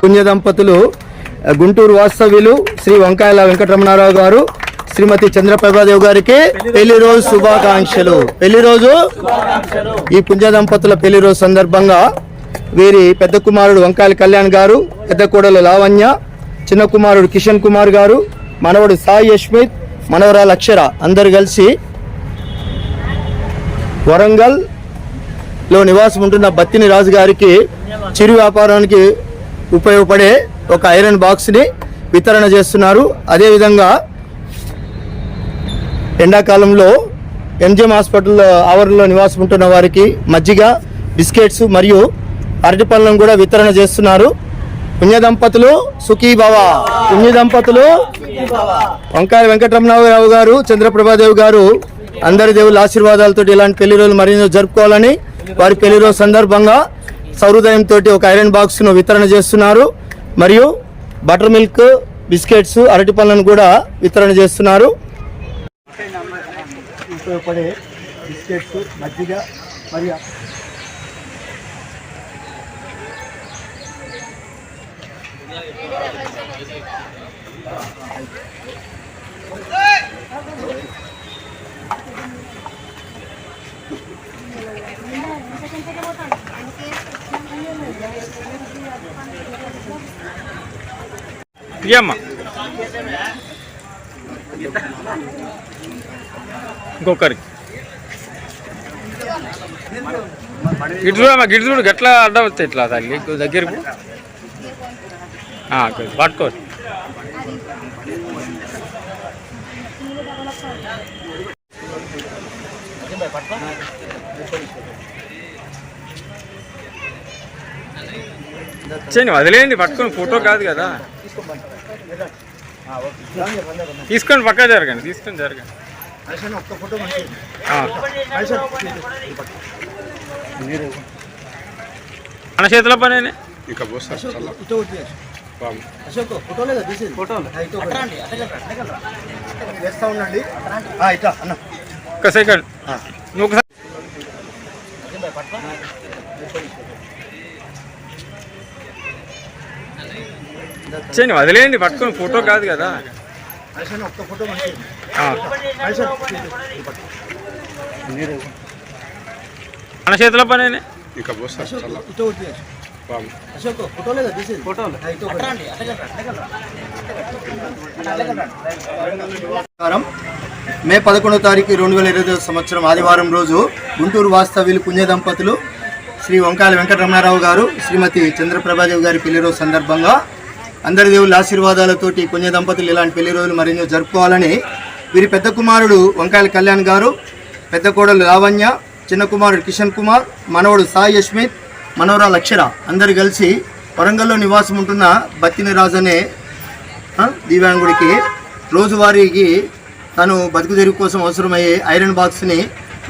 పుణ్య దంపతులు గుంటూరు వాస్తవ్యులు శ్రీ వంకాయల వెంకటరమణారావు గారు శ్రీమతి చంద్రప్రభాదేవ్ గారికి పెళ్ళి రోజు శుభాకాంక్షలు. పెళ్ళి రోజు ఈ పుణ్య దంపతుల పెళ్ళి రోజు సందర్భంగా వీరి పెద్ద కుమారుడు వంకాయల కళ్యాణ్ గారు పెద్ద కోడలు లావణ్య చిన్న కుమారుడు కిషన్ కుమార్ గారు మనవడు సాయి యశ్మిత్ మనవరాలు అక్షర అందరు కలిసి వరంగల్లో నివాసం ఉంటున్న బత్తిని రాజు గారికి చిరు వ్యాపారానికి ఉపయోగపడే ఒక ఐరన్ బాక్స్ని వితరణ చేస్తున్నారు. అదేవిధంగా ఎండాకాలంలో ఎంజిఎం హాస్పిటల్ ఆవరణలో నివాసం ఉంటున్న వారికి మజ్జిగ బిస్కెట్స్ మరియు అరటి పళ్ళను కూడా వితరణ చేస్తున్నారు. పుణ్య దంపతులు సుఖీ భవ. పుణ్య దంపతులు వంకాయ వెంకటరమణరావు గారు చంద్రప్రభాదేవి గారు అందరి దేవుళ్ళ ఆశీర్వాదాలతో ఇలాంటి పెళ్ళి రోజులు మరింత జరుపుకోవాలని వారి పెళ్ళి రోజు సందర్భంగా సౌహృదయంతో ఒక ఐరన్ బాక్స్ను వితరణ చేస్తున్నారు. మరియు బటర్ మిల్క్ బిస్కెట్స్ అరటి పళ్ళను కూడా వితరణ చేస్తున్నారు. ఉపయోగపడే బిస్కెట్స్ మజ్జిగ మరియు ఇయ్యమ్మా ఇంకొకరికి గిట్ చూడమ్మా గిట్ చూడు గట్లా అడ్డం వస్తాయి ఇట్లా తల్లి దగ్గరకు. Ah, పట్టుకో పట్టుకో చేయండి వదిలేయండి పట్టుకొని ఫోటో కాదు కదా. తీసుకొని పక్క జరగండి తీసుకొని జరగండి. ఒక్క ఫోటో మంచిది ఆ. మన చేతిలో పని ఇంకా అశోక్ తీసేది? వేస్తా ఉండండి. ఇట్లా అన్న. ఒక్క సెకండ్ ఆ. నువ్వు ఒకసారి చేయండి వదిలేయండి పట్టుకొని ఫోటో కాదు కదా. మన చేతిలో పని ఇంకా మే పదకొండో తారీఖు రెండు వేల ఇరవై సంవత్సరం ఆదివారం రోజు గుంటూరు వాస్తవ్యులు పుణ్య దంపతులు శ్రీ వంకాయల వెంకటరమణారావు గారు శ్రీమతి చంద్రప్రభాదేవి గారి పెళ్ళి రోజు సందర్భంగా అందరి దేవుళ్ళ ఆశీర్వాదాలతోటి పుణ్య దంపతులు ఇలాంటి పెళ్ళి రోజులు మరెన్నో జరుపుకోవాలని వీరి పెద్ద కుమారుడు వంకాయల కళ్యాణ్ గారు పెద్ద కోడలు లావణ్య చిన్న కుమారుడు కిషన్ కుమార్ మనవడు సాయి యశ్మిత్ మనవరాలు అక్షర అందరు కలిసి వరంగల్లో నివాసం ఉంటున్న బత్తిని రాజు అనే దివ్యాంగుడికి రోజువారీకి తను బతుకు తెరుగు కోసం అవసరమయ్యే ఐరన్ బాక్స్ని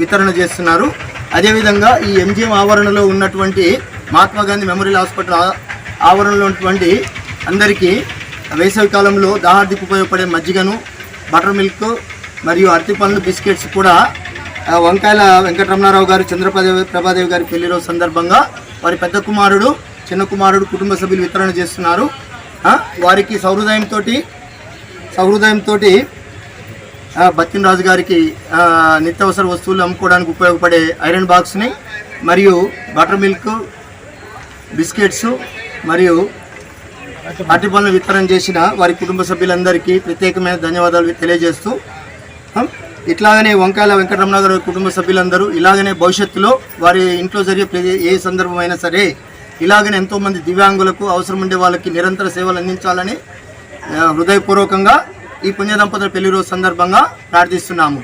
వితరణ చేస్తున్నారు. అదేవిధంగా ఈ ఎంజిఎం ఆవరణలో ఉన్నటువంటి మహాత్మా గాంధీ మెమోరియల్ హాస్పిటల్ ఆవరణలో ఉన్నటువంటి అందరికీ వేసవి కాలంలో దాహార్దికి ఉపయోగపడే మజ్జిగను బటర్ మిల్క్ మరియు అరటి పండ్లు బిస్కెట్స్ కూడా వంకాయల వెంకటరమణారావు గారు చంద్రప్రదేవి ప్రభాదేవి గారి పెళ్ళి రోజు సందర్భంగా వారి పెద్ద కుమారుడు చిన్న కుమారుడు కుటుంబ సభ్యులు వితరణ చేస్తున్నారు. వారికి సౌహృదయంతో సౌహృదయంతో బత్తిన రాజు గారికి నిత్యావసర వస్తువులు అమ్ముకోవడానికి ఉపయోగపడే ఐరన్ బాక్స్ని మరియు బటర్ మిల్క్ బిస్కెట్స్ మరియు అరటి పనులు వితరణ చేసిన వారి కుటుంబ సభ్యులందరికీ ప్రత్యేకమైన ధన్యవాదాలు తెలియజేస్తూ ఇట్లాగనే వంకాయల వెంకటరమణ గారి కుటుంబ సభ్యులందరూ ఇలాగనే భవిష్యత్తులో వారి ఇంట్లో జరిగే ప్రతి- ఏ సందర్భమైనా సరే ఇలాగనే ఎంతోమంది దివ్యాంగులకు అవసరం ఉండే వాళ్ళకి నిరంతర సేవలు అందించాలని హృదయపూర్వకంగా ఈ పుణ్య దంపతుల పెళ్ళి రోజు సందర్భంగా ప్రార్థిస్తున్నాము.